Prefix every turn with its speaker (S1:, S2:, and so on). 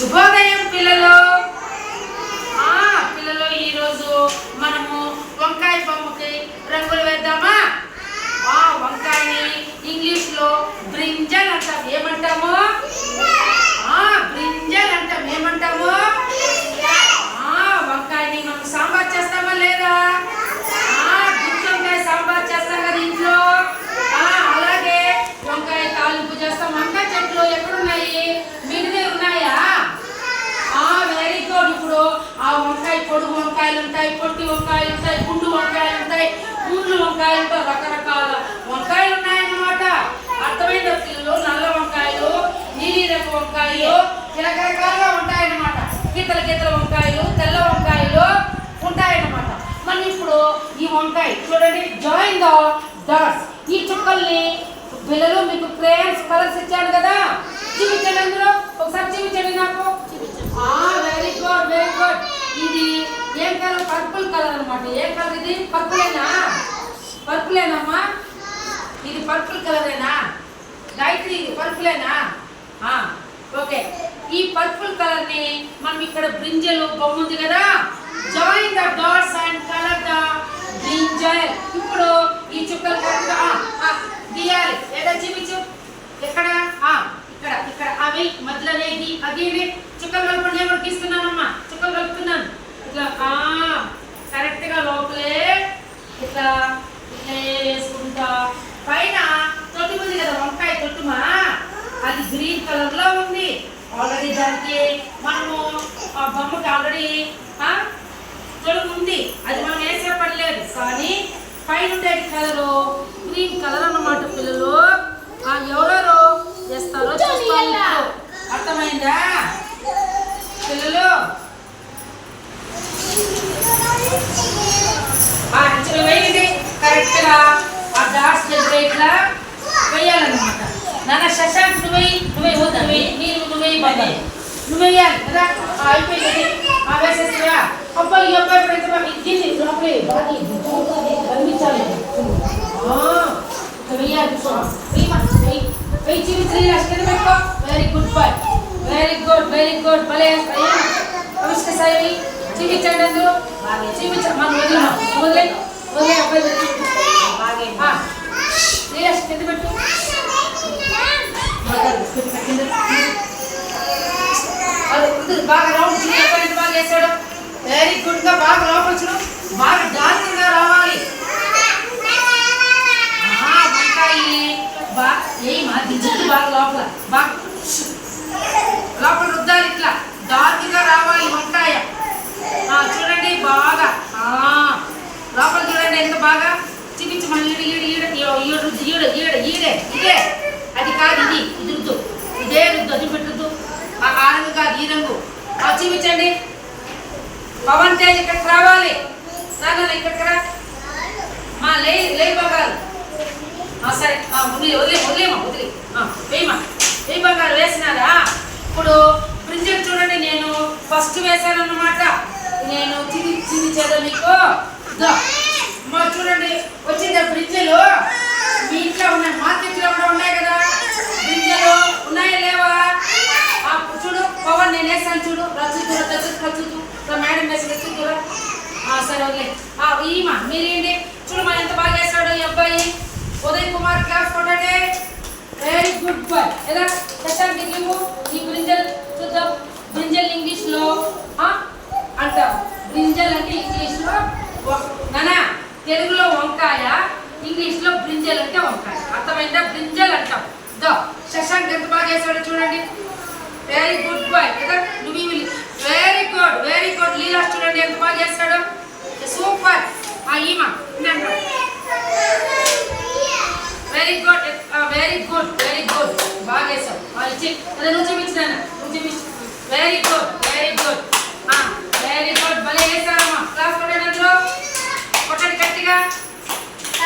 S1: శుభోదయం పిల్లలు. ఆ పిల్లలు ఈరోజు మనము వంకాయ బొమ్మకి రంగులు వేద్దామా? ఆ వంకాయని ఇంగ్లీష్లో బ్రింజల్ అంటాం. ఏమంటాము ఆ బ్రింజల్ అంటాం ఏమంటాము ఆ వంకాయని మనం సాంబార్ చేస్తామా లేదా ఆ గుత్తి వంకాయ సాంబార్ చేస్తాం కదా ఇంట్లో ఆ అలాగే వంకాయ తాలింపు చేస్తాం వంకాయ చెట్లు ఎక్కడున్నాయి మిడిదే ఉన్నాయా ఆ వెరీ గుడ్ ఇప్పుడు ఆ వంకాయ పొడుగు వంకాయలు ఉంటాయి పొట్టి వంకాయలు ఉంటాయి గుండు వంకాయలు ఉంటాయి గుండ్లు వంకాయలు రకరకాల వంకాయలు ఉన్నాయన్నమాట. అర్థమైన పిల్లలు? నల్ల వంకాయలు నీలి వంకాయలు రకరకాలుగా ఉంటాయన్నమాట. గీతల గీతల వంకాయలు తెల్ల వంకాయలు ఉంటాయన్నమాట. మనం ఇప్పుడు ఈ వంకాయ చూడండి జాయిన్ ద డాట్స్ ఈ చుక్కల్ని పిల్లలు మీకు క్రేయన్స్ కలర్స్ ఇచ్చాను కదా? చూపించండి అందులో. ఒకసారి చూపించండి నా వెరీ గుడ్ వెరీ గుడ్ ఇది ఏం కలర్ పర్పుల్ కలర్ అన్నమాట ఏం కలర్ ఇది పర్పులేనా? పర్పులేనమ్మా? ఇది పర్పుల్ కలరేనా? గాయత్రి ఇది పర్పులేనా? ఆ, ఓకే. ఈ పర్పుల్ కలర్ని మనం ఇక్కడ బ్రింజల్ బొమ్మ ఉంది కదా? Join the dots and colour the brinjal ఇప్పుడు ఈ చుక్కలు కరెక్ట్గా, ఆ, ఆ, గీయాలి. ఎక్కడ చూపించు. ఎక్కడ? ఇక్కడ ఇక్కడ. అవి మధ్యలో గీ అగీని చుక్కలు కలపండి నేను కూడా గీస్తున్నానమ్మా చుక్కలు కలుపుతున్నాను. ఇట్లా ఆ కరెక్ట్గా లోపలే ఇట్లా ఇట్లా వేసుకుంటా పైన తొట్టి ఉంది కదా వంకాయ తొట్టుమా అది గ్రీన్ కలర్లో ఉంది. ఆల్రెడీ దానికి మనము ఆ బొమ్మకి ఆల్రెడీ తొడుగు ఉంది. అది మనం వేసే పడలేదు కానీ పైన ఉండేది కలరు గ్రీన్ కలర్ అన్నమాట పిల్లలు. ఆ ఎవరెవరు వేస్తారో చూస్తాను అర్థమైందా పిల్లలు ఆ అంచులు వేయండి కరెక్ట్గా ఆ డాట్స్ దగ్గర ఇట్లా వేయాలన్నమాట నాన్న శశాంక్ నువ్వు వేయి నువ్వు వేయి వద్దు నువ్వు వేయి మీరు నువ్వు వేయి బాబా నువ్వు వేయాలి కదా ఆ, అయిపోయింది ఆ వేసేసిరా అబ్బాయి ఈ అబ్బాయి ఇప్పుడు ఎంత బాగా ఇచ్చింది లోపలే బాగా ఇది. కనిపించాలి. ఆ, ఇట్లా వేయాలి సో వేయమా వేయి వేయి చూపించి అక్కడ పెట్టుకో. Very good boy very good very good భలే అవిష్క సాయి. చూపించండి అందరూ. చూపించండి మనం వదిలే వదిలే వదిలే అబ్బాయి వదిలే. ఆ, నీలేష్ కింద పెట్టు మాట్లాడు, కింద, కింద. అది ఉంది, బాగా రౌండ్ చిన్న ఎంత బాగా వేసాడు? వెరీ గుడ్గా బాగా లోపల చూడు బాగా జాగ్రత్తగా రావాలి. బాగా లోపల. బాగా లోపల రుద్దాలి ఇట్లా. డార్క్గా రావాలి వంకాయ ఆ, చూడండి బాగా ఆ, లోపల చూడండి ఎంత బాగా చూపించి మళ్ళీ ఈడ ఈడ ఈడ ఈడ ఈడ రుద్దు ఈడ ఈడ ఈడే ఇదే అది కాదు ఇది ఇది రుద్దు ఇదే రుద్దు అది పెట్టద్దు ఆ ఆ రంగు కాదు ఈ రంగు ఆ, చూపించండి పవన్ తేజ్ ఇక్కడికి రావాలి. నాన్న ఇక్కడికి రా. మా లే లే బంగారు సరే. ఆ, వదిలే వదిలే వదిలేమా వదిలే. వేయమా వేయి బంగారు వేసినారా? ఇప్పుడు ప్రింజెక్ట్ చూడండి నేను ఫస్ట్ వేశాను అన్నమాట నేను చిది చిదించేదా మీకు మా చూడండి వచ్చిందా బ్రిడ్జ్లు మీ ఇంట్లో ఉన్నాయి మార్కెట్లో కూడా ఉన్నాయి కదా బ్రింజలు ఉన్నాయా లేవా ఆ, చూడు పవన్ నేను వేసాను చూడు. రచ్చుతురా రచ్చు రచ్చుతూ మేడం వేసి రచ్చు చూడ. సరే వదిలే. ఈమా మీరేంటి? చూడమా ఎంత బాగా వేస్తాడు ఈ అబ్బాయి. ఉదయ్ కుమార్ క్లాస్ కొట్టండి. వెరీ గుడ్ బాయ్ ఎలా? శశాంక్ ఇవ్వు ఈ బ్రింజల్ చూద్దాం. బ్రింజల్ ఇంగ్లీష్లో ఆ, అంటాం బ్రింజల్ అంటే ఇంగ్లీష్లో నానా తెలుగులో వంకాయ ఇంగ్లీష్లో బ్రింజల్ అంటే వంకాయ. అర్థమైందా? బ్రింజల్ అంటాం దో శశాంక్ ఎంత బాగా వేసాడో చూడండి వెరీ గుడ్ బాయ్ కదా నువ్వు very good very good Leela చూడండి ఎంత బాగా చేస్తాడు? సూపర్ ఆ ఈమా very good very good very good బాగా వేసావు వాళ్ళు ఇచ్చి అదే నువ్వు చూపించిన నువ్వు చూపించు. Very good